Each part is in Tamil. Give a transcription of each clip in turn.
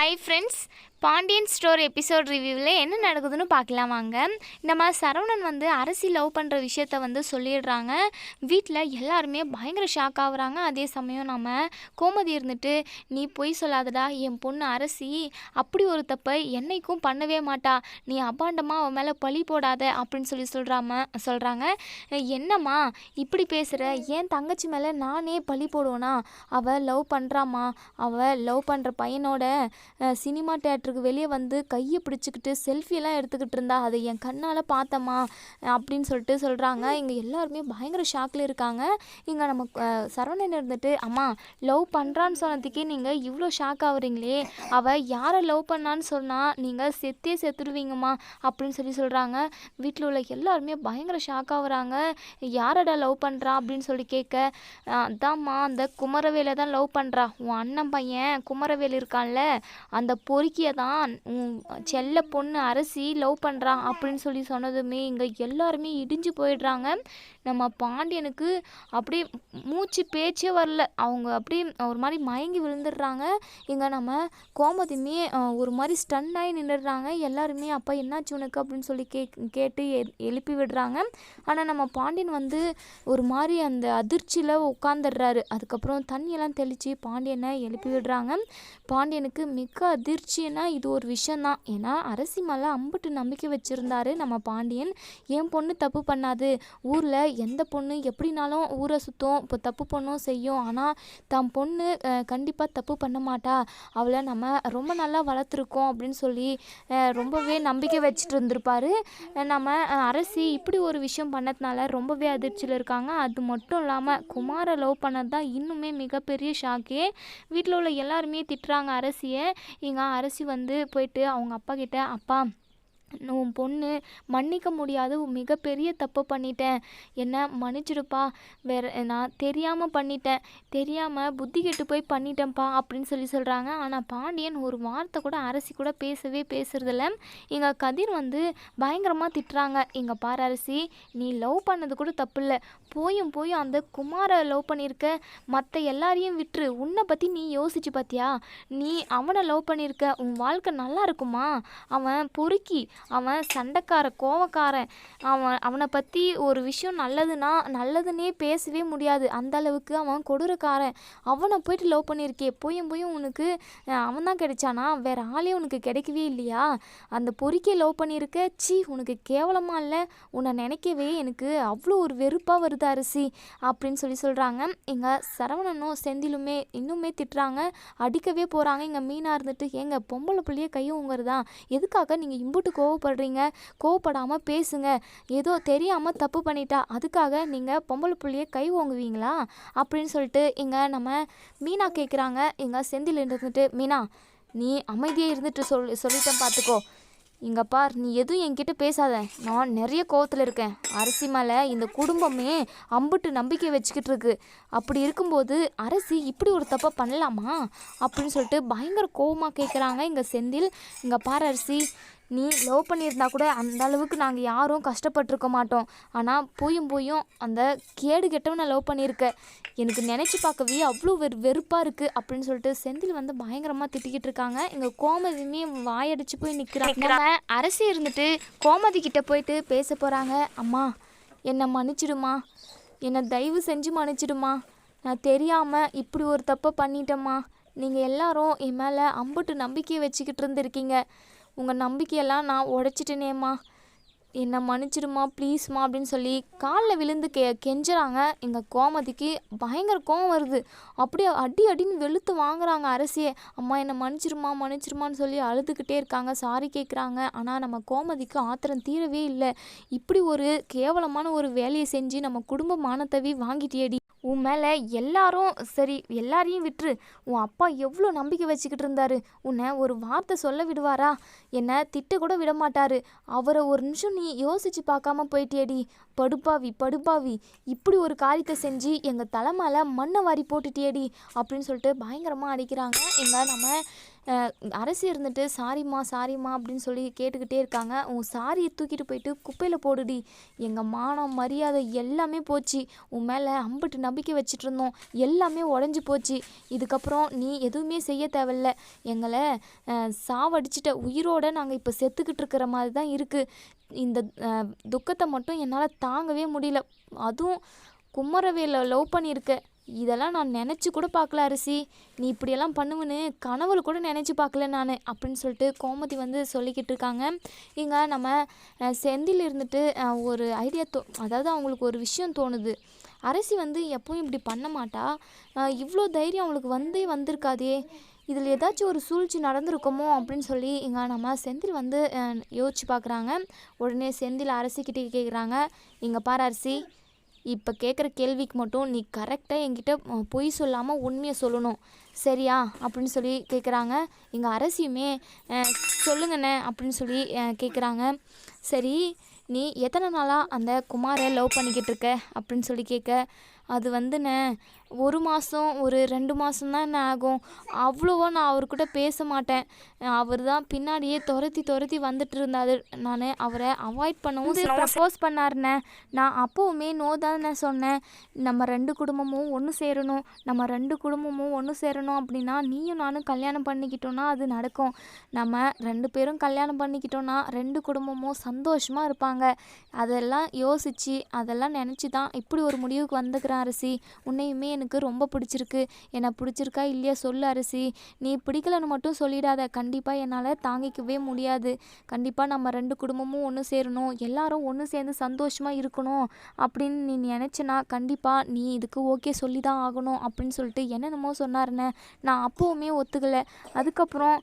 Hi friends, Pandian store episode ரிவ்யூவில் என்ன நடக்குதுன்னு பார்க்கலாம் வாங்க. நம்ம சரவணன் வந்து அரசி லவ் பண்ணுற விஷயத்த வந்து சொல்லிடுறாங்க. வீட்டில் எல்லாருமே பயங்கர ஷாக் ஆகுறாங்க. அதே சமயம் நம்ம கோமதி இருந்துட்டு நீ பொய் சொல்லாதடா என் பொண்ணு அரசி. அப்படி ஒரு தப்பை என்னைக்கும் பண்ணவே மாட்டா. நீ அபாண்டமாக அவன் மேலே பழி போடாத அப்படின்னு சொல்லி சொல்கிறாம சொல்கிறாங்க என்னம்மா இப்படி பேசுகிற என் தங்கச்சி மேலே நானே பழி போடுவேனா? அவள் லவ் பண்ணுறாம்மா அவள் லவ் பண்ணுற பையனோட சினிமா தேட்டர் தேட்டருக்கு வெளியே வந்து கையை பிடிச்சிக்கிட்டு செல்ஃபியெல்லாம் எடுத்துக்கிட்டு இருந்தா அதை என் கண்ணால் பார்த்தம்மா அப்படின்னு சொல்லிட்டு சொல்கிறாங்க இங்கே எல்லாருமே பயங்கர ஷாக்கில் இருக்காங்க. இங்கே நம்ம சரவணன் இருந்துட்டு அம்மா லவ் பண்ணுறான்னு சொன்னதுக்கே நீங்கள் இவ்வளோ ஷாக் ஆகுறீங்களே அவள் யாரை லவ் பண்ணான்னு சொன்னால் நீங்கள் செத்தே செத்துடுவீங்கம்மா அப்படின்னு சொல்லி சொல்கிறாங்க வீட்டில் உள்ள எல்லாருமே பயங்கர ஷாக் ஆகுறாங்க யாரடா லவ் பண்ணுறா அப்படின்னு சொல்லி கேட்க "அஹ், அதாம்மா அந்த குமரவேலை தான் லவ் பண்ணுறா உன் அண்ணன் பையன் குமரவேல் இருக்கான்ல அந்த பொறுக்கியை தான் உன் செல்ல பொண்ணு அரசி லவ் பண்ணுறான் அப்படின்னு சொல்லி சொன்னதுமே இங்கே எல்லாருமே இடிஞ்சு போயிடுறாங்க. நம்ம பாண்டியனுக்கு அப்படியே மூச்சு பேச்சே வரல. அவங்க அப்படியே ஒரு மாதிரி மயங்கி விழுந்துடுறாங்க. இங்கே நம்ம கோமதியுமே ஒரு மாதிரி ஸ்டன் ஆகி நின்றுடுறாங்க. எல்லாருமே அப்பா என்னாச்சு உனக்கு? அப்படின்னு சொல்லி கே கேட்டு எ- எழுப்பி விடுறாங்க. ஆனால் நம்ம பாண்டியன் வந்து ஒரு மாதிரி அந்த அதிர்ச்சியில் உட்காந்துடுறாரு அதுக்கப்புறம் தண்ணியெல்லாம் தெளித்து பாண்டியனை எழுப்பி விடுறாங்க. பாண்டியனுக்கு மிக அதிர்ச்சின்னா இது ஒரு விஷயந்தான் ஏன்னா அரசி மேலே அம்புட்டு நம்பிக்கை வச்சுருந்தாரு நம்ம பாண்டியன். என் பொண்ணு தப்பு பண்ணாது. ஊரில் எந்த பொண்ணு எப்படினாலும் ஊரை சுற்றும் இப்போ தப்பு பொண்ணும் செய்யும். ஆனால் தம் பொண்ணு கண்டிப்பாக தப்பு பண்ண மாட்டா. அவளை நம்ம ரொம்ப நல்லா வளர்த்துருக்கோம் அப்படின்னு சொல்லி ரொம்பவே நம்பிக்கை வச்சுட்டு இருந்திருப்பாரு. நம்ம அரசி இப்படி ஒரு விஷயம் பண்ணதுனால ரொம்பவே அதிர்ச்சியில் இருக்காங்க. அது மட்டும் இல்லாமல் குமாரை லவ் பண்ணது தான் இன்னுமே மிகப்பெரிய ஷாக்கே வீட்டில் உள்ள எல்லாருமே திட்டுறாங்க அரசியை. இங்கே அரசி வந்து போயிட்டு அவங்க அப்பா கிட்ட அப்பா உன் பொண்ணு மன்னிக்க முடியாத. மிகப்பெரிய தப்பு பண்ணிட்டேன். என்ன மன்னிச்சிடுப்பா. வேற நான் தெரியாமல் பண்ணிட்டேன். தெரியாமல் புத்தி கெட்டு போய் பண்ணிட்டேன்ப்பா அப்படின்னு சொல்லி சொல்கிறாங்க ஆனால் பாண்டியன் ஒரு வார்த்தை கூட அரசி கூட பேசவே பேசுறதில்ல. எங்கள் கதிர் வந்து பயங்கரமாக திட்டுறாங்க. எங்கள் பார் அரசி நீ லவ் பண்ணது கூட தப்பு இல்லை. போயும் போயும் அந்த குமாரை லவ் பண்ணியிருக்க. மற்ற எல்லாரையும் விட்டுரு. உன்னை பற்றி நீ யோசிச்சு பார்த்தியா நீ அவனை லவ் பண்ணியிருக்க. உன் வாழ்க்கை நல்லா இருக்குமா? அவன் பொறுக்கி. அவன் சண்டைக்கார கோவக்காரன். அவன் அவனை பற்றி ஒரு விஷயம் நல்லதுன்னா நல்லதுன்னே பேசவே முடியாது. அந்த அளவுக்கு அவன் கொடூரக்காரன். அவனை போயிட்டு லவ் பண்ணியிருக்கே. போயும் போயும் உனக்கு அவன் தான் கிடைச்சானா? வேற ஆளே உனக்கு கிடைக்கவே இல்லையா? அந்த பொறிக்கை லவ் பண்ணியிருக்க சி உனக்கு கேவலமாக இல்லை? உன்னை நினைக்கவே எனக்கு அவ்வளோ ஒரு வெறுப்பாக வருது அரிசி அப்படின்னு சொல்லி சொல்கிறாங்க இங்கே சரவணனும் செந்திலுமே இன்னுமே திட்டுறாங்க. அடிக்கவே போகிறாங்க இங்கே மீனாக இருந்துட்டு ஏங்க பொம்பளை பிள்ளையே கையும் உங்கிறதா எதுக்காக நீங்கள் இம்புட்டு கோவப்படுறீங்க கோவப்படாமல் பேசுங்க. ஏதோ தெரியாமல் தப்பு பண்ணிட்டா அதுக்காக நீங்கள் பொம்பளை புள்ளியை கை ஓங்குவீங்களா? அப்படின்னு சொல்லிட்டு இங்கே நம்ம மீனா கேட்குறாங்க இங்கே செந்தில் இருந்துட்டு மீனா நீ அமைதியாக இருந்துட்டு சொல் சொல்லிட்டேன் பார்த்துக்கோ இங்கே பார் நீ எதுவும் என்கிட்ட பேசாத. நான் நிறைய கோவத்தில் இருக்கேன். அரசி மேலே இந்த குடும்பமே அம்புட்டு நம்பிக்கை வச்சுக்கிட்டு இருக்கு. அப்படி இருக்கும்போது அரசி இப்படி ஒரு தப்பை பண்ணலாமா? அப்படின்னு சொல்லிட்டு பயங்கர கோவமாக கேட்குறாங்க இங்கே செந்தில். இங்கே பார் அரிசி நீ லவ் பண்ணியிருந்தா கூட அந்த அளவுக்கு நாங்கள் யாரும் கஷ்டப்பட்டிருக்க மாட்டோம். ஆனால் போயும் போயும் அந்த கேடு கெட்டவனை லவ் பண்ணியிருக்க. எனக்கு நினச்சி பார்க்கவே அவ்வளோ வெறு வெறுப்பாக இருக்குது அப்படின்னு சொல்லிட்டு செந்தில் வந்து பயங்கரமாக திட்டிக்கிட்டு இருக்காங்க. இங்கே கோமதியுமே வாயடிச்சு போய் நிற்கிறாங்க நம்ம அரசி இருந்துட்டு கோமதி கிட்ட போயிட்டு பேச போகிறாங்க அம்மா என்னை மன்னிச்சிடுமா? என்னை தயவு செஞ்சு மன்னிச்சிடுமா? நான் தெரியாமல் இப்படி ஒரு தப்பை பண்ணிட்டேம்மா. நீங்கள் எல்லாரும் என் மேலே அம்புட்டு நம்பிக்கையை வச்சுக்கிட்டு இருந்திருக்கீங்க. உங்கள் நம்பிக்கையெல்லாம் நான் உடைச்சிட்டேனேம்மா. என்னை மன்னிச்சிடுமா ப்ளீஸ்மா அப்படின்னு சொல்லி காலில் விழுந்து கெ கெஞ்சுறாங்க. எங்கள் கோமதிக்கு பயங்கர கோவம் வருது. அப்படியே அடி அடின்னு வெளுத்து வாங்குறாங்க அரசியே. அம்மா என்னை மன்னிச்சிருமா மன்னிச்சிருமான்னு சொல்லி அழுதுகிட்டே இருக்காங்க. சாரி கேட்குறாங்க ஆனால் நம்ம கோமதிக்கு ஆத்திரம் தீரவே இல்லை. இப்படி ஒரு கேவலமான ஒரு வேலையை செஞ்சு நம்ம குடும்ப மானத்தவி வாங்கிட்டேடி உன் மேலே எல்லாரும் சரி எல்லாரையும் விட்டுரு. உன் அப்பா எவ்வளோ நம்பிக்கை வச்சுக்கிட்டு இருந்தாரு. உன்னை ஒரு வார்த்தை சொல்ல விடுவாரா? என்னை திட்ட கூட விட மாட்டாரு. அவரை ஒரு நிமிஷம் நீ யோசிச்சு பார்க்காம போயிட்டேடி படுப்பாவி படுப்பாவி. இப்படி ஒரு காரியத்தை செஞ்சு எங்கள் தலை மேலே மண்ணை வாரி போட்டுட்டியடி. அப்படின்னு சொல்லிட்டு பயங்கரமாக அடிக்கிறாங்க. எங்கள் நம்ம அரசு இருந்துட்டு சாரிம்மா சாரிம்மா அப்படின்னு சொல்லி கேட்டுக்கிட்டே இருக்காங்க. உன் சாரியை தூக்கிட்டு போயிட்டு குப்பையில் போடுடி. எங்கள் மானம் மரியாதை எல்லாமே போச்சு. உன் மேலே அம்பிட்டு நம்பிக்கை வச்சுட்டு இருந்தோம். எல்லாமே உடஞ்சி போச்சு. இதுக்கப்புறம் நீ எதுவுமே செய்ய தேவையில்ல. எங்களை சாவடிச்சிட்ட உயிரோட நாங்கள் இப்போ செத்துக்கிட்டு இருக்கிற மாதிரி தான் இருக்குது இந்த துக்கத்தை மட்டும் என்னால் தாங்கவே முடியல. அதுவும் குமரவேல லவ் பண்ணியிருக்க. இதெல்லாம் நான் நினச்சி கூட பார்க்கல அரிசி. நீ இப்படியெல்லாம் பண்ணுவேன்னு கனவுல கூட நினச்சி பார்க்கல நான் அப்படின்னு சொல்லிட்டு கோமதி வந்து சொல்லிக்கிட்டு இருக்காங்க. இங்கே நம்ம செந்தில் இருந்துட்டு ஒரு ஐடியா தோ அதாவது அவங்களுக்கு ஒரு விஷயம் தோணுது. அரசி வந்து எப்பவும் இப்படி பண்ண மாட்டா. இவ்வளோ தைரியம் அவங்களுக்கு வந்தே வந்திருக்காதே. இதில் ஏதாச்சும் ஒரு சூழ்ச்சி நடந்திருக்குமோ அப்படின்னு சொல்லி இங்கே நம்ம செந்தில் வந்து யோசிச்சு பார்க்குறாங்க. உடனே செந்தில் அரசிக்கிட்டே கேட்குறாங்க இங்கே பாரு அரிசி. இப்போ கேட்குற கேள்விக்கு மட்டும் நீ கரெக்டாக என்கிட்ட பொய் சொல்லாமல் உண்மையை சொல்லணும். சரியா? அப்படின்னு சொல்லி கேட்குறாங்க எங்கள் அரசியுமே சொல்லுங்கண்ணே அப்படின்னு சொல்லி கேட்குறாங்க சரி நீ எத்தனை நாளாக அந்த குமாரை லவ் பண்ணிக்கிட்டு இருக்க? அப்படின்னு சொல்லி கேட்க அது வந்துண்ணே ஒரு மாதம் ஒரு ரெண்டு மாதம் தான் என்ன ஆகும். அவ்வளோவா நான் அவர்கிட்ட பேச மாட்டேன். அவர் தான் பின்னாடியே துரத்தி துரத்தி வந்துட்டு இருந்தாரு. நான் அவரை அவாய்ட் பண்ணவும் ப்ரப்போஸ் பண்ணாருண்ணே. நான் அப்போவுமே நோ தானே சொன்னேன். நம்ம ரெண்டு குடும்பமும் ஒன்று சேரணும். நம்ம ரெண்டு குடும்பமும் ஒன்று சேரணும் அப்படின்னா நீயும் நானும் கல்யாணம் பண்ணிக்கிட்டோன்னா அது நடக்கும். நம்ம ரெண்டு பேரும் கல்யாணம் பண்ணிக்கிட்டோன்னா ரெண்டு குடும்பமும் சந்தோஷமாக இருப்பாங்க. அதெல்லாம் யோசித்து அதெல்லாம் நினச்சி தான் இப்படி ஒரு முடிவுக்கு வந்துக்கிறேன் அரசி உன்னையுமே எனக்கு ரொம்ப பிடிச்சிருக்கு. என்னை பிடிச்சிருக்கா இல்லையா சொல்லு அரசி. நீ பிடிக்கலன்னு மட்டும் சொல்லிடாத. கண்டிப்பாக என்னால் தாங்கிக்கவே முடியாது. கண்டிப்பாக நம்ம ரெண்டு குடும்பமும் ஒன்று சேரணும். எல்லாரும் ஒன்று சேர்ந்து சந்தோஷமாக இருக்கணும். அப்படின்னு நீ நினச்சினா கண்டிப்பாக நீ இதுக்கு ஓகே சொல்லி தான் ஆகணும் அப்படின்னு சொல்லிட்டு என்னென்னமோ சொன்னாருண்ணே. நான் அப்போவுமே ஒத்துக்கலை. அதுக்கப்புறம்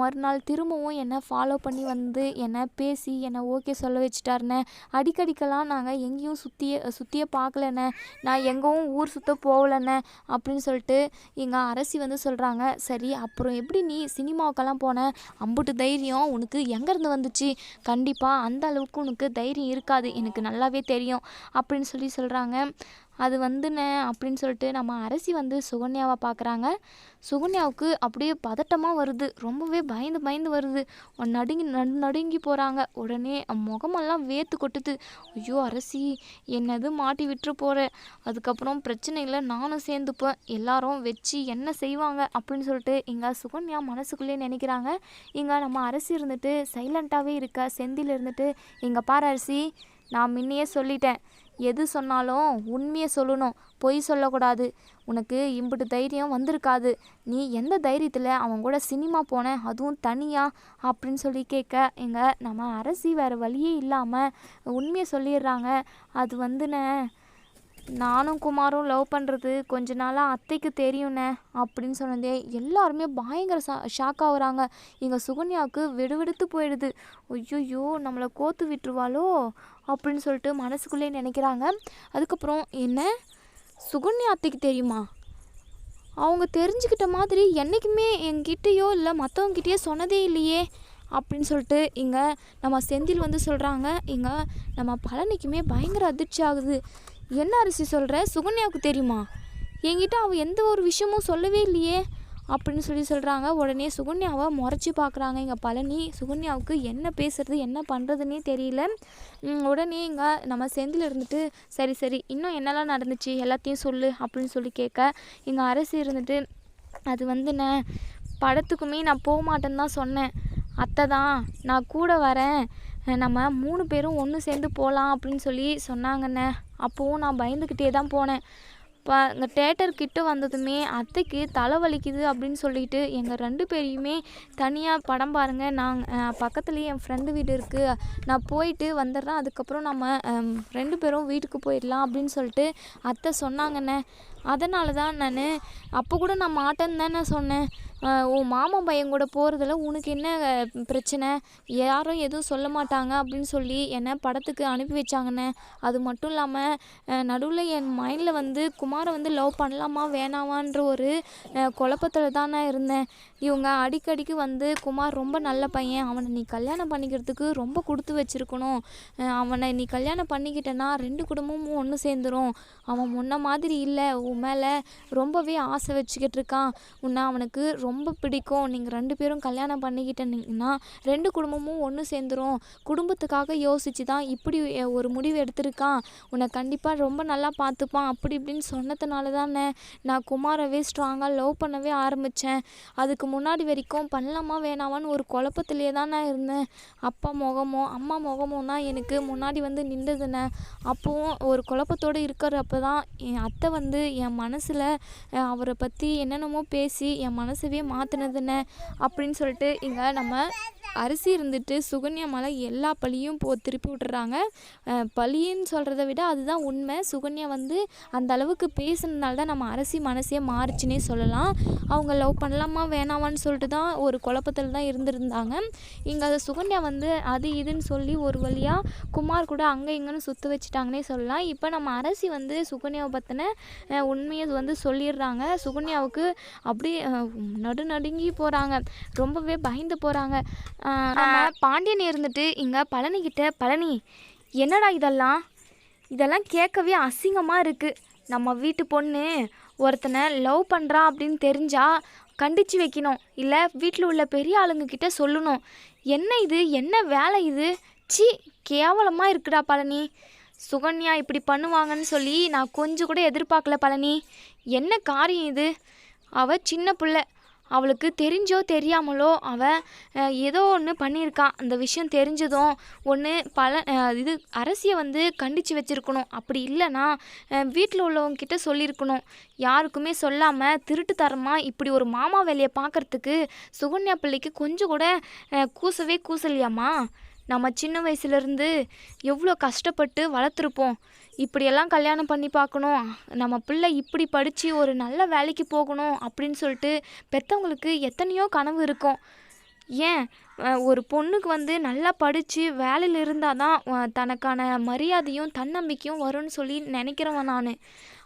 மறுநாள் திரும்பவும் என்னை ஃபாலோ பண்ணி வந்து என்னை பேசி என்னை ஓகே சொல்ல வச்சுட்டாருண்ணே. அடிக்கடிக்கெல்லாம் நாங்கள் எங்கேயும் சுற்றியே சுற்றியே பார்க்கலண்ணே. நான் எங்கவும் ஊர் சுத்த போகலண்ணே. அப்படின்னு சொல்லிட்டு எங்கள் அரசி வந்து சொல்கிறாங்க சரி அப்புறம் எப்படி நீ சினிமாவுக்கெல்லாம் போன? அம்புட்டு தைரியம் உனக்கு எங்கேருந்து வந்துச்சு? கண்டிப்பாக அந்த அளவுக்கு உனக்கு தைரியம் இருக்காது. எனக்கு நல்லாவே தெரியும் அப்படின்னு சொல்லி சொல்கிறாங்க அது வந்துண்ணே அப்படின்னு சொல்லிட்டு நம்ம அரசி வந்து சுகன்யாவை பார்க்குறாங்க சுகன்யாவுக்கு அப்படியே பதட்டமாக வருது. ரொம்பவே பயந்து பயந்து வருது. நடுங்கி நடு நடுங்கி போகிறாங்க உடனே முகமெல்லாம் வேர்த்து கொட்டுது. ஐயோ அரசி என்னது மாட்டி விட்டுரு போகிற அதுக்கப்புறம் பிரச்சனை இல்லை நானும் சேர்ந்துப்பேன். எல்லாரும் வச்சு என்ன செய்வாங்க அப்படின்னு சொல்லிட்டு இங்கே சுகன்யா மனசுக்குள்ளே நினைக்கிறாங்க. இங்கே நம்ம அரசி இருந்துட்டு சைலண்ட்டாகவே இருக்க? செந்தில் இருந்துட்டு இங்கே பாரு அரசி நான் முன்னையே சொல்லிட்டேன். எது சொன்னாலும் உண்மையை சொல்லணும். பொய் சொல்லக்கூடாது. உனக்கு இம்புட்டு தைரியம் வந்திருக்காது. நீ எந்த தைரியத்தில் அவன் கூட சினிமா போன அதுவும் தனியாக அப்படின்னு சொல்லி கேட்க எங்கள் நம்ம அரசி வேறு வழியே இல்லாமல் உண்மையை சொல்லிடுறாங்க. அது வந்துன நானும் குமாரும் லவ் பண்ணுறது கொஞ்ச நாளாக அத்தைக்கு தெரியுண்ணே அப்படின்னு சொன்னதே எல்லாருமே பயங்கர ஷா ஷாக் ஆகுறாங்க. எங்கள் சுகன்யாவுக்கு விடுவிடுத்து போயிடுது. ஐயோயோ நம்மளை கோத்து விட்டுருவாளோ அப்படின்னு சொல்லிட்டு மனசுக்குள்ளே நினைக்கிறாங்க. அதுக்கப்புறம் என்ன? சுகன்யா அத்தைக்கு தெரியுமா? அவங்க தெரிஞ்சுக்கிட்ட மாதிரி என்றைக்குமே என்கிட்டயோ இல்லை மற்றவங்ககிட்டயோ சொன்னதே இல்லையே அப்படின்னு சொல்லிட்டு இங்கே நம்ம செந்தில் வந்து சொல்கிறாங்க இங்கே நம்ம பழனிக்குமே பயங்கர அதிர்ச்சி ஆகுது. என்ன அரிசி சொல்கிற சுகன்யாவுக்கு தெரியுமா? என்கிட்ட அவள் எந்த ஒரு விஷயமும் சொல்லவே இல்லையே. அப்படின்னு சொல்லி சொல்கிறாங்க உடனே சுகன்யாவை முறைச்சி பார்க்குறாங்க. இங்கே பழனி சுகன்யாவுக்கு என்ன பேசுறது என்ன பண்ணுறதுன்னே தெரியல. உடனே இங்கே நம்ம செந்தில் இருந்துட்டு சரி சரி இன்னும் என்னெல்லாம் நடந்துச்சு? எல்லாத்தையும் சொல்லு அப்படின்னு சொல்லி கேட்க இங்கே அரசு இருந்துட்டு அது வந்துண்ணே படத்துக்குமே நான் போக மாட்டேன்னு தான் சொன்னேன். அத்தை தான் நான் கூட வரேன். நம்ம மூணு பேரும் ஒன்று சேர்ந்து போகலாம் அப்படின்னு சொல்லி சொன்னாங்கண்ணே. அப்போவும் நான் பயந்துக்கிட்டே தான் போனேன். இப்போ இங்கே தேட்டர் கிட்ட வந்ததுமே அத்தைக்கு தலை வலிக்குது அப்படின்னு சொல்லிட்டு எங்கள் ரெண்டு பேரையுமே தனியாக படம் பாருங்கள் நாங்கள் பக்கத்துலேயே என் ஃப்ரெண்டு வீடு இருக்குது நான் போயிட்டு வந்துடுறேன். அதுக்கப்புறம் நம்ம ரெண்டு பேரும் வீட்டுக்கு போயிடலாம் அப்படின்னு சொல்லிட்டு அத்தை சொன்னாங்கண்ணே. அதனால தான் நான் அப்போ கூட நான் மாட்டேன்னு தானே சொன்னேன். உன் மாமன் பையன் கூட போகிறதுல உனக்கு என்ன பிரச்சனை? யாரும் எதுவும் சொல்ல மாட்டாங்க அப்படின்னு சொல்லி என்னை படத்துக்கு அனுப்பி வச்சாங்கண்ணே. அது மட்டும் இல்லாமல் நடுவில் என் மைண்டில் வந்து குமாரை வந்து லவ் பண்ணலாமா வேணாமான்ற ஒரு குழப்பத்தில் தான் நான் இருந்தேன். இவங்க அடிக்கடிக்கு வந்து குமார் ரொம்ப நல்ல பையன். அவனை நீ கல்யாணம் பண்ணிக்கிறதுக்கு ரொம்ப கொடுத்து வச்சிருக்கணும். அவனை நீ கல்யாணம் பண்ணிக்கிட்டேன்னா ரெண்டு குடும்பமும் ஒன்று சேர்ந்துரும். அவன் முன்ன மாதிரி இல்லை. உன் மேலே ரொம்பவே ஆசை வச்சுக்கிட்டு இருக்கான். உன்னை அவனுக்கு ரொம்ப பிடிக்கும். நீங்கள் ரெண்டு பேரும் கல்யாணம் பண்ணிக்கிட்டீங்கன்னா ரெண்டு குடும்பமும் ஒன்று சேர்ந்துரும். குடும்பத்துக்காக யோசிச்சு தான் இப்படி ஒரு முடிவு எடுத்திருக்கான். உன்னை கண்டிப்பாக ரொம்ப நல்லா பார்த்துப்பான். அப்படி இப்படின்னு சொன்னதுனால தானே நான் குமாரவே ஸ்ட்ராங்காக லவ் பண்ணவே ஆரம்பித்தேன் அதுக்கு முன்னாடி வரைக்கும் பண்ணலாமா வேணாமான்னு ஒரு குழப்பத்திலே தான் நான் இருந்தேன். அப்பா முகமோ அம்மா முகமோ தான் எனக்கு முன்னாடி வந்து நின்றதுண்ணே அப்போவும் ஒரு குழப்பத்தோடு இருக்கிறப்ப தான் என் அத்தை வந்து என் மனசில் அவரை பற்றி என்னென்னமோ பேசி என் மனசவே மாற்றினதுண்ணே அப்படின்னு சொல்லிட்டு இங்கே நம்ம அரிசி இருந்துட்டு சுகன்யா மேலே எல்லா பழியும் போ திருப்பி விட்டுறாங்க. பழின்னு சொல்கிறத விட அதுதான் உண்மை. சுகன்யா வந்து அந்த அளவுக்கு பேசுனதுனால தான் நம்ம அரிசி மனசே மாறுச்சுன்னே சொல்லலாம். அவங்க லவ் பண்ணலாமா வேணாமான்னு சொல்லிட்டு தான் ஒரு குழப்பத்தில் தான் இருந்திருந்தாங்க. இங்கே அதை சுகன்யா வந்து அது இதுன்னு சொல்லி ஒரு வழியாக குமார் கூட அங்கே இங்கேன்னு சுற்ற வச்சுட்டாங்கன்னே சொல்லலாம். இப்போ நம்ம அரசி வந்து சுகன்யாவை பற்றின உண்மையை வந்து சொல்லிடுறாங்க. சுகன்யாவுக்கு அப்படியே நடு நடுங்கி போகிறாங்க ரொம்பவே பயந்து போகிறாங்க நம்ம பாண்டியன் இருந்துட்டு இங்கே பழனிக்கிட்ட பழனி என்னடா இதெல்லாம்? இதெல்லாம் கேட்கவே அசிங்கமாக இருக்குது நம்ம வீட்டு பொண்ணு ஒருத்தனை லவ் பண்ணுறா அப்படின்னு தெரிஞ்சா கண்டிச்சு வைக்கணும். இல்லை வீட்டில் உள்ள பெரிய ஆளுங்க கிட்ட சொல்லணும். என்ன இது? என்ன வேலை இது? சி கேவலமாக இருக்குடா பழனி. சுகன்யா இப்படி பண்ணுவாங்கன்னு சொல்லி நான் கொஞ்சம் கூட எதிர்பார்க்கல பழனி. என்ன காரியம் இது? அவ சின்ன பிள்ளை. அவளுக்கு தெரிஞ்சோ தெரியாமலோ அவள் ஏதோ ஒன்று பண்ணியிருக்கான் அந்த விஷயம் தெரிஞ்சதும் ஒன்று பல இது அரசியை வந்து கண்டித்து வச்சுருக்கணும். அப்படி இல்லைன்னா வீட்டில் உள்ளவங்கக்கிட்ட சொல்லியிருக்கணும். யாருக்குமே சொல்லாமல் திருட்டுத்தரமாக இப்படி ஒரு மாமா வேலையை பார்க்கறதுக்கு சுகன்யா பிள்ளைக்கு கொஞ்சம் கூட கூசவே கூசலையாம்மா? நம்ம சின்ன வயசுலேருந்து எவ்வளோ கஷ்டப்பட்டு வளர்த்துருப்போம். இப்படியெல்லாம் கல்யாணம் பண்ணி பார்க்கணும். நம்ம பிள்ளை இப்படி படித்து ஒரு நல்ல வேலைக்கு போகணும் அப்படின்னு சொல்லிட்டு பெற்றவங்களுக்கு எத்தனையோ கனவு இருக்கும். ஏன்? ஒரு பொண்ணுக்கு வந்து நல்லா படித்து வேலையில் இருந்தால் தான் தனக்கான மரியாதையும் தன்னம்பிக்கையும் வரும்னு சொல்லி நினைக்கிறவன் நான்.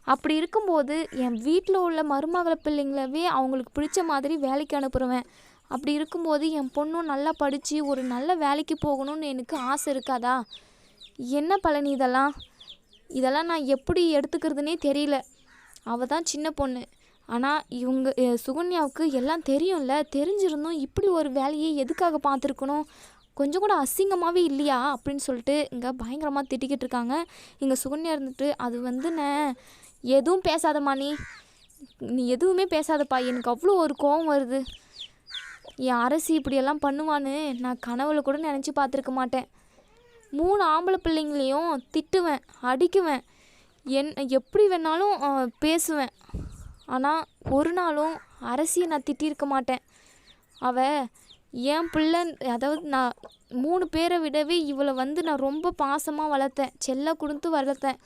அப்படி இருக்கும்போது என் வீட்டில் உள்ள மருமகளை பிள்ளைங்களவே அவங்களுக்கு பிடிச்ச மாதிரி வேலைக்கு அனுப்புகிறவன் அப்படி இருக்கும்போது என் பொண்ணும் நல்லா படித்து ஒரு நல்ல வேலைக்கு போகணும்னு எனக்கு ஆசை இருக்காதா? என்ன பழனி இதெல்லாம்? இதெல்லாம் நான் எப்படி எடுத்துக்கிறதுனே தெரியல. அவள் தான் சின்ன பொண்ணு. ஆனால் இவங்க சுகன்யாவுக்கு எல்லாம் தெரியும்ல? தெரிஞ்சிருந்தும் இப்படி ஒரு வேலையை எதுக்காக பார்த்துருக்கணும்? கொஞ்சம் கூட அசிங்கமாகவே இல்லையா? அப்படின்னு சொல்லிட்டு இங்கே பயங்கரமாக திட்டிக்கிட்டு இருக்காங்க. இங்கே சுகன்யா இருந்துட்டு அது வந்துண்ணே எதுவும் பேசாதம்மா நீ. நீ எதுவுமே பேசாதப்பா. எனக்கு அவ்வளோ ஒரு கோவம் வருது. என் அரசி இப்படியெல்லாம் பண்ணுவான்னு நான் கனவுல கூட நினச்சி பார்த்துருக்க மாட்டேன். மூணு ஆம்பளை பிள்ளைங்களையும் திட்டுவேன் அடிக்குவேன். என் எப்படி வேணாலும் பேசுவேன். ஆனால் ஒரு நாளும் அரசியை நான் திட்டியிருக்க மாட்டேன். அவ என் பிள்ளை அதாவது நான் மூணு பேரை விடவே இவளை வந்து நான் ரொம்ப பாசமாக வளர்த்தேன். செல்ல கொடுத்து வளர்த்தேன்.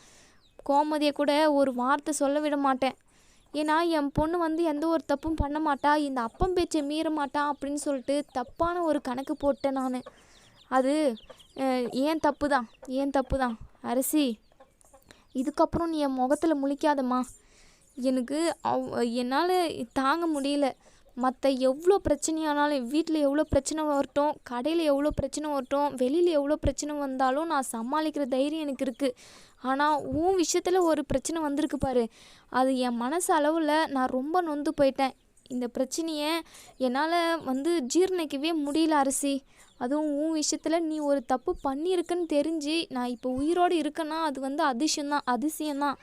கோமதியை கூட ஒரு வார்த்தை சொல்ல விட மாட்டேன். ஏன்னா என் பொண்ணு வந்து எந்த ஒரு தப்பும் பண்ண மாட்டா இந்த அப்பம் பேச்சை மீற மாட்டா அப்படின்னு சொல்லிட்டு தப்பான ஒரு கணக்கு போட்டேன் நான். அது ஏன் தப்பு தான் ஏன் தப்பு தான் அரசி இதுக்கப்புறம் நீ என் முகத்தில் முழிக்காதம்மா. எனக்கு அவ் என்னால் தாங்க முடியல. மற்ற எவ்வளோ பிரச்சனையானாலும் வீட்டில் எவ்வளோ பிரச்சனை வரட்டும் கடையில் எவ்வளோ பிரச்சனை வரட்டும் வெளியில் எவ்வளோ பிரச்சனை வந்தாலும் நான் சமாளிக்கிற தைரியம் எனக்கு இருக்குது ஆனால் உன் விஷயத்தில் ஒரு பிரச்சனை வந்திருக்கு பாரு. அது என் மனசு அளவில் நான் ரொம்ப நொந்து போயிட்டேன். இந்த பிரச்சனையை என்னால் வந்து ஜீரணிக்கவே முடியல அரிசி. அதுவும் உன் விஷயத்தில் நீ ஒரு தப்பு பண்ணியிருக்குன்னு தெரிஞ்சு நான் இப்போ உயிரோடு இருக்கேன்னா அது வந்து அதிசயம்தான் அதிசயம்தான்.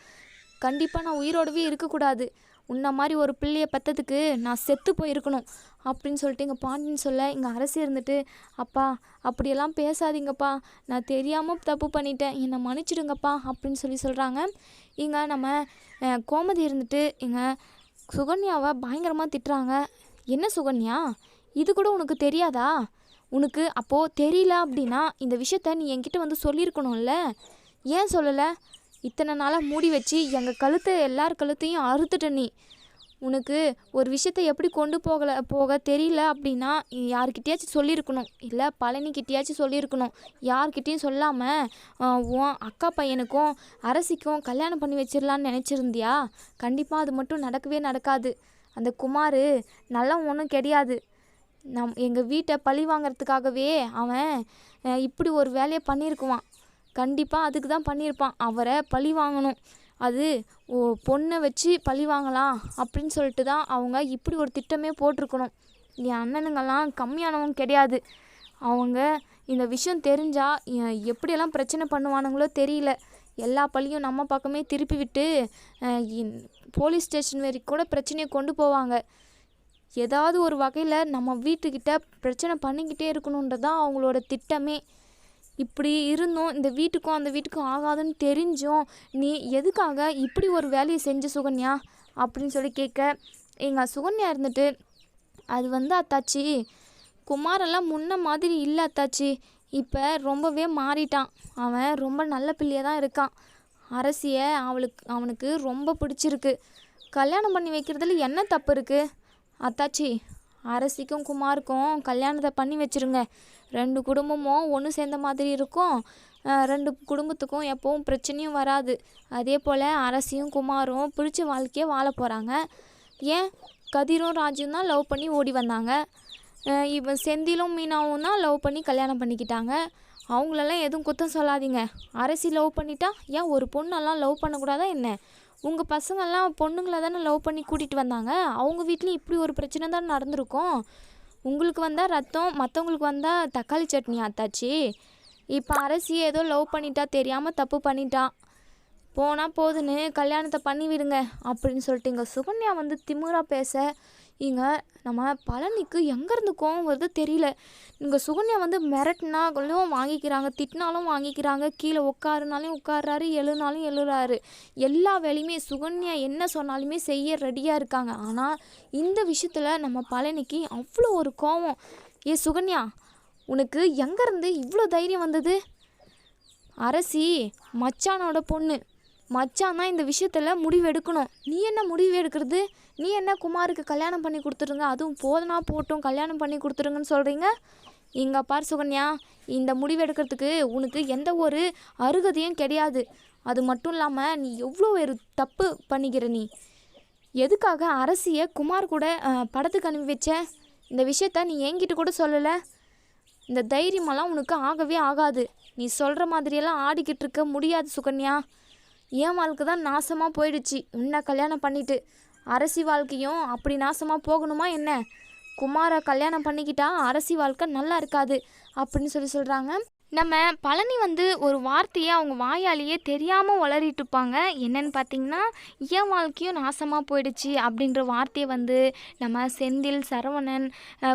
கண்டிப்பாக நான் உயிரோடவே இருக்கக்கூடாது. உன்ன மாதிரி ஒரு பிள்ளையை பெற்றதுக்கு நான் செத்து போயிருக்கணும் அப்படின்னு சொல்லிட்டு எங்கள் பாண்டியன் சொல்ல இங்கே அரசி இருந்துட்டு அப்பா அப்படியெல்லாம் பேசாதீங்கப்பா. நான் தெரியாமல் தப்பு பண்ணிட்டேன். என்னை மன்னிச்சிடுங்கப்பா அப்படின்னு சொல்லி சொல்கிறாங்க இங்கே நம்ம கோமதி இருந்துட்டு இங்கே சுகன்யாவை பயங்கரமாக திட்டுறாங்க. என்ன சுகன்யா? இது கூட உனக்கு தெரியாதா? உனக்கு அப்போது தெரியல அப்படின்னா இந்த விஷயத்த நீ என்கிட்ட வந்து சொல்லியிருக்கணும்ல. ஏன் சொல்லலை? இத்தனை நாளாக மூடி வச்சு எங்கள் கழுத்தை எல்லார் கழுத்தையும் அறுத்துட்ட நீ. உனக்கு ஒரு விஷயத்தை எப்படி கொண்டு போகல போக தெரியல அப்படின்னா யார்கிட்டயாச்சும் சொல்லியிருக்கணும். இல்லை பழனிக்கிட்டேயாச்சும் சொல்லியிருக்கணும். யார்கிட்டயும் சொல்லாமல் உன் அக்கா பையனுக்கும் அரசிக்கும் கல்யாணம் பண்ணி வச்சிடலான்னு நினச்சிருந்தியா? கண்டிப்பாக அது மட்டும் நடக்கவே நடக்காது. அந்த குமார் நல்லா ஒன்றும் கிடையாது. நம் எங்கள் வீட்டை பழி வாங்கிறதுக்காகவே அவன் இப்படி ஒரு வேலையை பண்ணியிருக்குவான். கண்டிப்பாக அதுக்கு தான் பண்ணியிருப்பான். அவரை பழி வாங்கணும். அது ஓ பொண்ணை வச்சு பழி வாங்கலாம் அப்படின்னு சொல்லிட்டு தான் அவங்க இப்படி ஒரு திட்டமே போட்டிருக்கணும். என் அண்ணனுங்கெல்லாம் கம்மியானவங்க கிடையாது. அவங்க இந்த விஷயம் தெரிஞ்சால் எப்படியெல்லாம் பிரச்சனை பண்ணுவானுங்களோ தெரியல. எல்லா பழியும் நம்ம பக்கமே திருப்பி விட்டு போலீஸ் ஸ்டேஷன் வரைக்கும் கூட பிரச்சனையை கொண்டு போவாங்க. ஏதாவது ஒரு வகையில் நம்ம வீட்டுக்கிட்ட பிரச்சனை பண்ணிக்கிட்டே இருக்கணுன்றது தான் அவங்களோட திட்டமே. இப்படி இருந்தும் இந்த வீட்டுக்கும் அந்த வீட்டுக்கும் ஆகாதுன்னு தெரிஞ்சும். நீ எதுக்காக இப்படி ஒரு வேலையை செஞ்ச சுகன்யா? அப்படின்னு சொல்லி கேட்க எங்கள் சுகன்யா இருந்துட்டு அது வந்து அத்தாச்சி குமாரெல்லாம் முன்ன மாதிரி இல்லை அத்தாச்சி. இப்போ ரொம்பவே மாறிட்டான். அவன் ரொம்ப நல்ல பிள்ளையாக தான் இருக்கான். அரசியை அவளுக்கு அவனுக்கு ரொம்ப பிடிச்சிருக்கு. கல்யாணம் பண்ணி வைக்கிறதுல என்ன தப்பு இருக்குது அத்தாச்சி அரசிக்கும் குமாருக்கும் கல்யாணத்தை பண்ணி வச்சிருங்க. ரெண்டு குடும்பமும் ஒன்று சேர்ந்த மாதிரி இருக்கும். ரெண்டு குடும்பத்துக்கும் எப்பவும் பிரச்சனையும் வராது. அதே போல் அரசியும் குமாரும் பிடிச்ச வாழ்க்கையை வாழ போகிறாங்க ஏன்? கதிரும் ராஜும் தான் லவ் பண்ணி ஓடி வந்தாங்க. இவன் செந்திலும் மீனாவும் தான் லவ் பண்ணி கல்யாணம் பண்ணிக்கிட்டாங்க. அவங்களெல்லாம் எதுவும் குத்தம் சொல்லாதீங்க. அரசி லவ் பண்ணிட்டா ஏன் ஒரு பொண்ணெல்லாம் லவ் பண்ணக்கூடாதா என்ன? உங்கள் பசங்கெல்லாம் பொண்ணுங்களை தானே லவ் பண்ணி கூட்டிகிட்டு வந்தாங்க? அவங்க வீட்லேயும் இப்படி ஒரு பிரச்சனை தான் நடந்திருக்கும். உங்களுக்கு வந்தால் ரத்தம் மற்றவங்களுக்கு வந்தால் தக்காளி சட்னி ஆத்தாச்சி. இப்போ அரசி ஏதோ லவ் பண்ணிட்டா தெரியாமல் தப்பு பண்ணிட்டான் போனால் போதுன்னு கல்யாணத்தை பண்ணி விடுங்க அப்படின்னு சொல்லிட்டு இங்கே சுகன்யா வந்து திமிரா பேச இங்க நம்ம பழனிக்கு எங்கேருந்து கோவம் வருது தெரியல. இங்கே சுகன்யா வந்து மிரட்டினாலும் வாங்கிக்கிறாங்க திட்டினாலும் வாங்கிக்கிறாங்க கீழே உட்காருனாலும் உட்கார்றாரு எழுனாலும் எழுறாரு. எல்லா வேலையுமே சுகன்யா என்ன சொன்னாலுமே செய்ய ரெடியாக இருக்காங்க. ஆனால் இந்த விஷயத்தில் நம்ம பழனிக்கு அவ்வளோ ஒரு கோவம். ஏ சுகன்யா உனக்கு எங்கேருந்து இவ்வளோ தைரியம் வந்தது? அரசி மச்சானோட பொண்ணு. மச்சான் தான் இந்த விஷயத்தில் முடிவு எடுக்கணும். நீ என்ன முடிவு எடுக்கிறது? நீ என்ன குமாருக்கு கல்யாணம் பண்ணி கொடுத்துருங்க? அதுவும் போதனா போட்டும். கல்யாணம் பண்ணி கொடுத்துருங்கன்னு சொல்கிறீங்க இங்கே பார் சுகன்யா இந்த முடிவு எடுக்கிறதுக்கு உனக்கு எந்த ஒரு அருகதையும் கிடையாது. அது மட்டும் இல்லாமல் நீ எவ்வளோ ஒரு தப்பு பண்ணிக்கிற நீ? எதுக்காக அரசியை குமார் கூட படத்துக்கு அனுப்பி வச்ச? இந்த விஷயத்த நீ என்கிட்ட கூட சொல்லலை? இந்த தைரியமெல்லாம் உனக்கு ஆகவே ஆகாது. நீ சொல்கிற மாதிரியெல்லாம் ஆடிக்கிட்டு இருக்க முடியாது சுகன்யா. என் வாழ்க்கை தான் நாசமாக போயிடுச்சு. உன்னை கல்யாணம் பண்ணிவிட்டு அரசி வாழ்க்கையும் அப்படி நாசமாக போகணுமா என்ன? குமாரை கல்யாணம் பண்ணிக்கிட்டா அரசி வாழ்க்கை நல்லா இருக்காது அப்படின்னு சொல்லி சொல்கிறாங்க நம்ம பழனி வந்து ஒரு வார்த்தையை அவங்க வாயாலேயே தெரியாமல் வளரிட்டு இருப்பாங்க. என்னன்னு பார்த்தீங்கன்னா என் வாழ்க்கையும் நாசமாக போயிடுச்சு அப்படின்ற வார்த்தையை வந்து நம்ம செந்தில் சரவணன்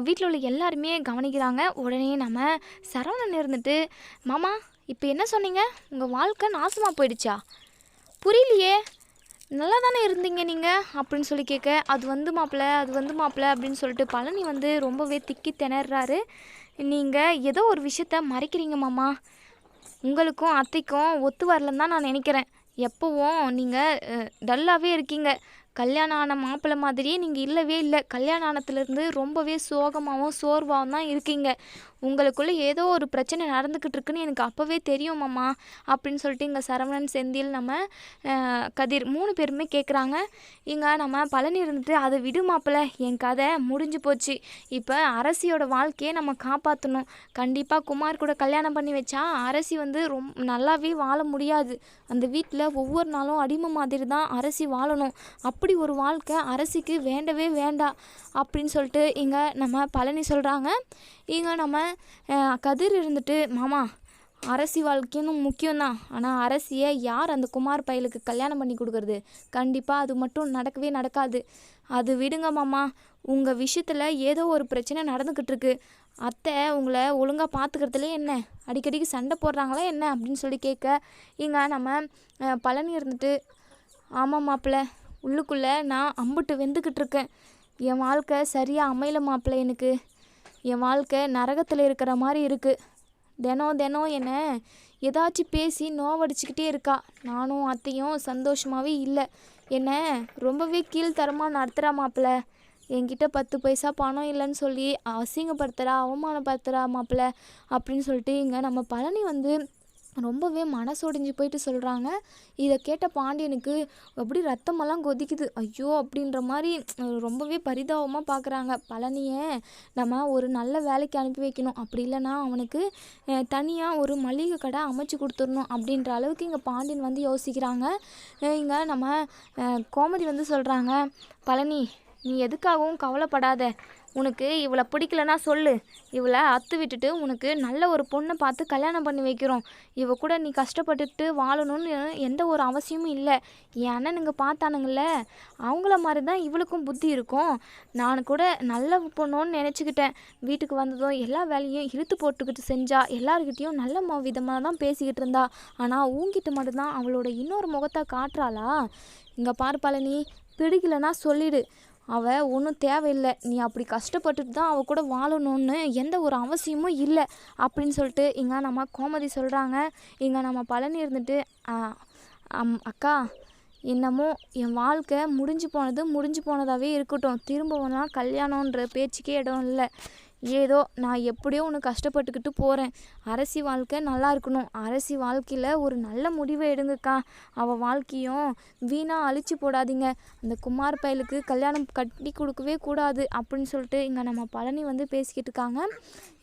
வீட்டில் உள்ள எல்லாருமே கவனிக்கிறாங்க. உடனே நம்ம சரவணன் இருந்துட்டு மாமா இப்போ என்ன சொன்னீங்க? உங்கள் வாழ்க்கை நாசமாக போயிடுச்சா? புரியலையே. நல்லா தானே இருந்தீங்க நீங்கள் அப்படின்னு சொல்லி கேட்க அது வந்து மாப்பிள்ள அது வந்து மாப்பிள்ள அப்படின்னு சொல்லிட்டு பழனி வந்து ரொம்பவே திக்கி திணறாரு. நீங்கள் ஏதோ ஒரு விஷயத்த மறைக்கிறீங்க மாமா. உங்களுக்கும் அத்தைக்கும் ஒத்து வரலன்னு தான் நான் நினைக்கிறேன். எப்போவும் நீங்கள் டல்லாகவே இருக்கீங்க. கல்யாணம் ஆன மாப்பிள்ளை மாதிரியே நீங்கள் இல்லவே இல்லை. கல்யாணம் ஆனத்துலேருந்து ரொம்பவே சோகமாகவும் சோர்வாகவும் தான் இருக்கீங்க. உங்களுக்குள்ளே ஏதோ ஒரு பிரச்சனை நடந்துக்கிட்டு இருக்குன்னு எனக்கு அப்போவே தெரியும் மாமா. அப்படின்னு சொல்லிட்டு இங்கே சரவணன் செந்தில் நம்ம கதிர் மூணு பேருமே கேட்குறாங்க இங்கே நம்ம பழனி இருந்துட்டு அதை விடு மாப்பிள்ள என் கதை முடிஞ்சு போச்சு. இப்போ அரசியோட வாழ்க்கையை நம்ம காப்பாற்றணும் கண்டிப்பாக குமார் கூட கல்யாணம் பண்ணி வச்சா அரசி வந்து ரொம்ப நல்லாவே வாழ முடியாது. அந்த வீட்டில் ஒவ்வொரு நாளும் அடிமை மாதிரி தான் அரசி வாழணும். அப்படி ஒரு வாழ்க்கை அரசிக்கு வேண்டவே வேண்டாம். அப்படின்னு சொல்லிட்டு இங்கே நம்ம பழனி சொல்கிறாங்க இங்கே நம்ம கதிர் இருந்துட்டு மாமா அரசி வாழ்க்கைன்னு முக்கியம்தான் ஆனால் அரசியை யார் அந்த குமார் பயலுக்கு கல்யாணம் பண்ணி கொடுக்கறது? கண்டிப்பாக அது மட்டும் நடக்கவே நடக்காது. அது விடுங்க மாமா. உங்கள் விஷயத்தில் ஏதோ ஒரு பிரச்சனை நடந்துக்கிட்டு இருக்கு அத்தை உங்களை ஒழுங்காக பார்த்துக்கிறதுலே என்ன? அடிக்கடிக்கு சண்டை போடுறாங்களா என்ன? அப்படின்னு சொல்லி கேட்க இங்கே நம்ம பழனி இருந்துட்டு ஆமாம் மாப்பிள்ள உள்ளுக்குள்ளே நான் அம்புட்டு வெந்துக்கிட்டு இருக்கேன் என் வாழ்க்கை சரியாக அமையல மாப்பிள்ள எனக்கு. என் வாழ்க்கை நரகத்தில் இருக்கிற மாதிரி இருக்குது தினம் தினம் என்னை ஏதாச்சும் பேசி நோவடிச்சுக்கிட்டே இருக்கா. நானும் அத்தையும் சந்தோஷமாகவே இல்லை. என்னை ரொம்பவே கீழ்த்தரமாக நடத்துகிறா மாப்பிள்ள என்கிட்ட பத்து பைசா பணம் இல்லைன்னு சொல்லி அசிங்கப்படுத்துகிறா அவமானப்படுத்துகிறா மாப்பிள்ள அப்படின்னு சொல்லிட்டு இங்கே நம்ம பழனி வந்து ரொம்பவே மனசொடிஞ்சு போயிட்டு சொல்கிறாங்க இதை கேட்ட பாண்டியனுக்கு அப்படி ரத்தமெல்லாம் கொதிக்குது. ஐயோ! அப்படின்ற மாதிரி ரொம்பவே பரிதாபமாக பார்க்குறாங்க பழனியை நம்ம ஒரு நல்ல வேலைக்கு அனுப்பி வைக்கணும். அப்படி இல்லைன்னா அவனுக்கு தனியாக ஒரு மளிகை கடை அமைச்சு கொடுத்துடணும் அப்படின்ற அளவுக்கு இங்கே பாண்டியன் வந்து யோசிக்கிறாங்க. இங்கே நம்ம கோமதி வந்து சொல்கிறாங்க பழனி நீ எதுக்காகவும் கவலைப்படாத. உனக்கு இவளை பிடிக்கலன்னா சொல்லு. இவளை அத்து விட்டுட்டு உனக்கு நல்ல ஒரு பொண்ணை பார்த்து கல்யாணம் பண்ணி வைக்கிறோம். இவ கூட நீ கஷ்டப்பட்டுட்டு வாழணும்னு எந்த ஒரு அவசியமும் இல்லை. என் அண்ணனுங்க பார்த்தானுங்கள அவங்கள மாதிரி தான் இவளுக்கும் புத்தி இருக்கும். நான் கூட நல்ல பொண்ணுன்னு நினச்சிக்கிட்டேன். வீட்டுக்கு வந்ததும் எல்லா வேலையும் இழுத்து போட்டுக்கிட்டு செஞ்சா எல்லாருக்கிட்டேயும் நல்ல விதமாக தான் பேசிக்கிட்டு இருந்தா. ஆனால் உன்கிட்ட மட்டும்தான் அவளோட இன்னொரு முகத்தை காட்டுறாளா? இங்கே பாரு பழனி பிடிக்கலன்னா சொல்லிடு. அவள் ஒன்றும் தேவையில்லை. நீ அப்படி கஷ்டப்பட்டுட்டு தான் அவள் கூட வாழணும்னு எந்த ஒரு அவசியமும் இல்லை. அப்படின்னு சொல்லிட்டு இங்கே நம்ம கோமதி சொல்கிறாங்க இங்கே நம்ம பழனி இருந்துட்டு அம் அக்கா என்னமோ என் வாழ்க்கை முடிஞ்சு போனது முடிஞ்சு போனதாகவே இருக்கட்டும். திரும்பவும்லாம் கல்யாணன்ற பேச்சுக்கே இடம் இல்லை. ஏதோ நான் எப்படியோ ஒன்று கஷ்டப்பட்டுக்கிட்டு போகிறேன் அரசி வாழ்க்கை நல்லா இருக்கணும். அரசி வாழ்க்கையில் ஒரு நல்ல முடிவை எடுங்கக்கா. அவள் வாழ்க்கையும் வீணாக அழிச்சு போடாதீங்க. அந்த குமார் பயலுக்கு கல்யாணம் கட்டி கொடுக்கவே கூடாது அப்படின்னு சொல்லிட்டு இங்கே நம்ம பழனி வந்து பேசிக்கிட்டு இருக்காங்க.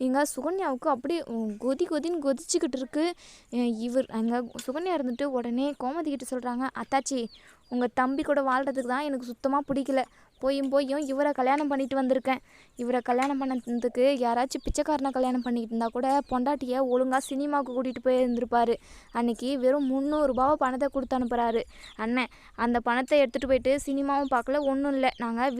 இங்கே சுகன்யாவுக்கு அப்படியே கொதி கொதின்னு கொதிச்சுக்கிட்டு இருக்கு. இவர் அங்கே சுகன்யா இருந்துட்டு உடனே கோமதி கிட்ட சொல்கிறாங்க அத்தாச்சி உங்கள் தம்பி கூட வாழ்கிறதுக்கு தான் எனக்கு சுத்தமாக பிடிக்கல. போயும் போயும் இவரை கல்யாணம் பண்ணிட்டு வந்திருக்கேன். இவரை கல்யாணம் பண்ணதுக்கு யாராச்சும் பிச்சைக்காரனை கல்யாணம் பண்ணிக்கிட்டு இருந்தால் கூட பொண்டாட்டியை ஒழுங்காக சினிமாவுக்கு கூட்டிகிட்டு போய் இருந்திருப்பாரு. அன்னைக்கு வெறும் முந்நூறுரூபாவை பணத்தை கொடுத்து அனுப்புகிறாரு அண்ணன் அந்த பணத்தை எடுத்துகிட்டு போயிட்டு சினிமாவும் பார்க்கல ஒன்றும் இல்லை. நாங்கள்